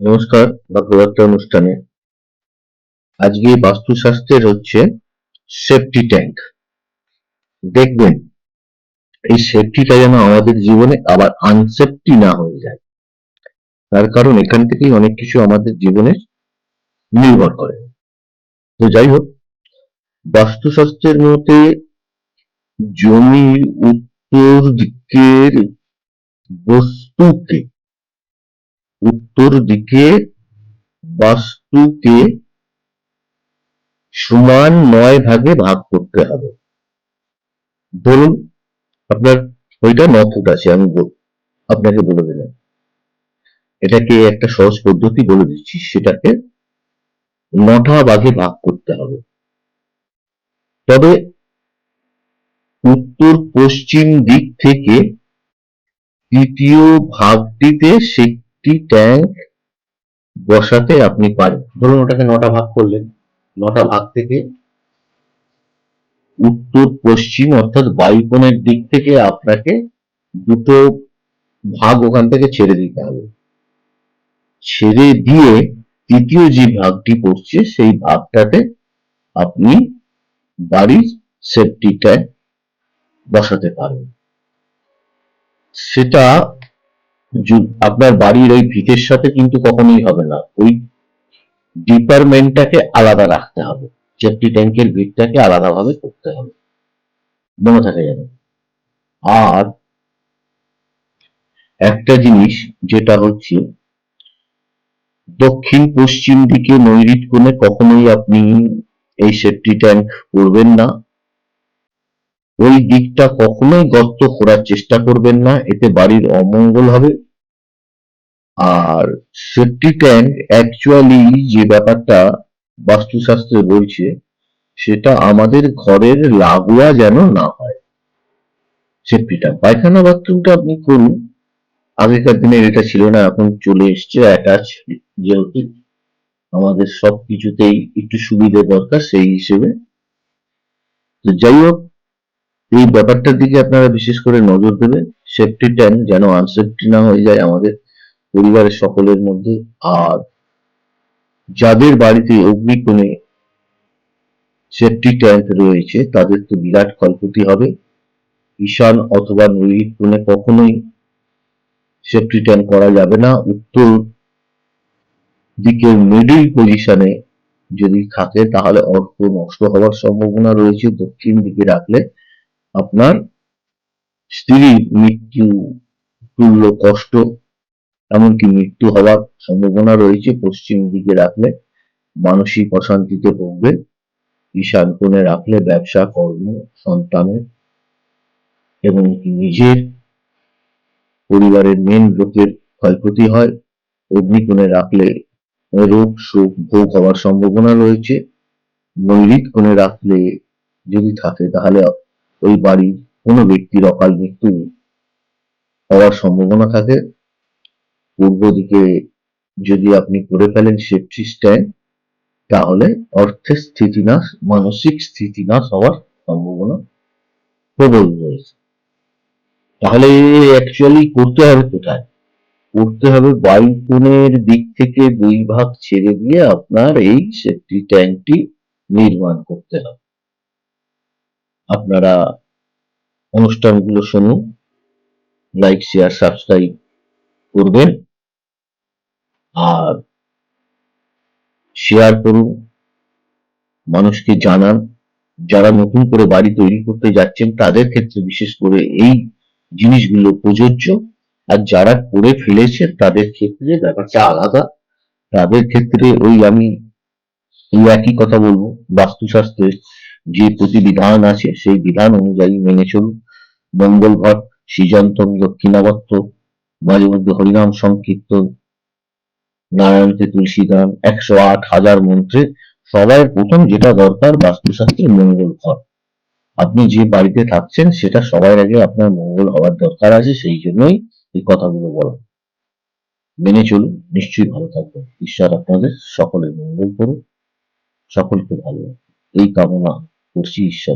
নমস্কার ভাগ্যবার্তা অনুষ্ঠানে। আজকে বাস্তুশাস্ত্রের হচ্ছে সেফটি ট্যাঙ্ক দেখবেন, এই সেফটিটা যেন আমাদের জীবনে আবার আনসেফটি না হয়ে যায়। তার কারণ এখান থেকেই অনেক কিছু আমাদের জীবনে নির্ভর করে। তো যাই হোক, বাস্তুশাস্ত্রের মতে জমি উত্তর দিকের বস্তুকে উত্তর দিকে বাস্তুকে সমান নয় ভাগে ভাগ করতে হবে। ধরুন, আপনার ওইটা ন ফুট আছে, আমি আপনাকে বলে দিলাম। এটাকে একটা সহজ পদ্ধতি বলে দিচ্ছি, সেটাকে নটা ভাগে ভাগ করতে হবে। তবে উত্তর পশ্চিম দিক থেকে তৃতীয় ভাগটিতে সেটি ট্যাঙ্ক বসাতে আপনি পারেন। ধরুন ওটাকে নটা ভাগ করলেন। নটা ভাগ থেকে উত্তর, পশ্চিম অর্থাৎ বায়ুকোণের দিক থেকে আপনাকে দুটো ভাগ ওখান থেকে ছেড়ে দিতে হবে। ছেড়ে দিয়ে তৃতীয় যে ভাগটি পড়ছে, সেই ভাগটাতে আপনি বাড়ির সেফটি ট্যাঙ্ক বসাতে পারবেন সেটা আপনার বাড়ির ওই ভিতের সাথে কিন্তু কখনোই হবে না। ওই ডিপার্টমেন্টটাকে আলাদা রাখতে হবে। সেফটি ট্যাঙ্কের ভিতটাকে আলাদাভাবে করতে হবে। মনে থাকে যেন। আর একটা জিনিস যেটা হচ্ছে, দক্ষিণ পশ্চিম দিকে নৈরিত কোণে কখনোই আপনি এই সেফটি ট্যাঙ্ক করবেন না। ওই দিকটা কখনোই গর্ত করার চেষ্টা করবেন না, এতে বাড়ির অমঙ্গল হবে। আর সেফটি ট্যাঙ্ক অ্যাকচুয়ালি যে ব্যাপারটা বাস্তুশাস্ত্রে বলছে, সেটা আমাদের ঘরের লাগোয়া যেন না হয়। সেফটি ট্যাঙ্ক পায়খানা বাথরুমটা আপনি করুন। আগেকার দিনে এটা ছিল না, এখন চলে এসছে অ্যাটাচ যেহেতু আমাদের সব কিছুতেই একটু সুবিধে দরকার সেই হিসেবে। তো যাই হোক এই ব্যাপারটার দিকে আপনারা বিশেষ করে নজর দেবেন। সেফটি ট্যাঙ্ক যেন আনসেফটি না হয়ে যায় আমাদের পরিবারের সকলের মধ্যে। আর যাদের বাড়িতে অগ্নিকোণে সেফটি ট্যাঙ্ক রয়েছে, তাদের তো বিরাট ক্ষয়ক্ষতি হবে। ঈশান অথবা নৈরিত কোণে কখনোই সেফটি ট্যাঙ্ক করা যাবে না। উত্তর দিকের মিডিল পজিশনে যদি থাকে, তাহলে অর্থ নষ্ট হওয়ার সম্ভাবনা রয়েছে। দক্ষিণ দিকে রাখলে আপনার স্ত্রীর মৃত্যু, তুল্য কষ্ট, এমনকি মৃত্যু হওয়ার সম্ভাবনা রয়েছে পশ্চিম দিকে রাখলে, মানসিক অশান্তিতে ভুগবে ঈশান কোণে রাখলে ব্যবসা, কর্ম, সন্তানের এবং নিজের পরিবারের মেন লোকের ক্ষয়ক্ষতি হয় অগ্নিকোণে রাখলে রোগ, শোক, ভোগ হওয়ার সম্ভাবনা রয়েছে, নৈরিত কোণে রাখলে যদি থাকে তাহলে ওই বাড়ির কোনো ব্যক্তির অকাল মৃত্যু হওয়ার সম্ভাবনা থাকে। পূর্ব দিকে যদি আপনি করে ফেলেন সেফটি স্ট্যান্ড, তাহলে অর্থের স্থিতিনাশ, মানসিক স্থিতিনাশ হওয়ার সম্ভাবনা প্রবল রয়েছে। তাহলে অ্যাকচুয়ালি করতে হবে কোথায়? করতে হবে বায়ুকোণের দিক থেকে দুই ভাগ ছেড়ে দিয়ে আপনার এই সেফটি ট্যাঙ্কটি নির্মাণ করতে হবে। আপনারা অনুষ্ঠানগুলো শুনুন লাইক শেয়ার সাবস্ক্রাইব করবেন, আর শেয়ার করুন, মানুষকে জানান। যারা নতুন করে বাড়ি তৈরি করতে যাচ্ছেন, তাদের ক্ষেত্রে বিশেষ করে এই জিনিসগুলো প্রযোজ্য। আর যারা করে ফেলেছে তাদের ক্ষেত্রে ব্যাপারটা আলাদা। তাদের ক্ষেত্রে ওই আমি একই কথা বলব, বাস্তুশাস্ত্রের যে প্রতিবিধান আছে, সেই বিধান অনুযায়ী মেনে চলুন। মঙ্গল ঘট সৃজন্তম দক্ষিণাবর্ত মাঝে মধ্যে হরিনাম সংকীর্তন নারায়ণকে তুলসী গান, একশো আট হাজার মন্ত্রে সবার প্রথম যেটা দরকার বাস্তুশাস্ত্রে মঙ্গল ঘর আপনি যে বাড়িতে থাকছেন, সেটা সবার আগে আপনার মঙ্গল হওয়ার দরকার আছে, সেই জন্যই এই কথাগুলো বলা। মেনে চলুন, নিশ্চয়ই ভালো থাকবেন। ঈশ্বর আপনাদের সকলের মঙ্গল করুন সকলকে ভালো এই কামনা കുറിച്ച് ഈശോ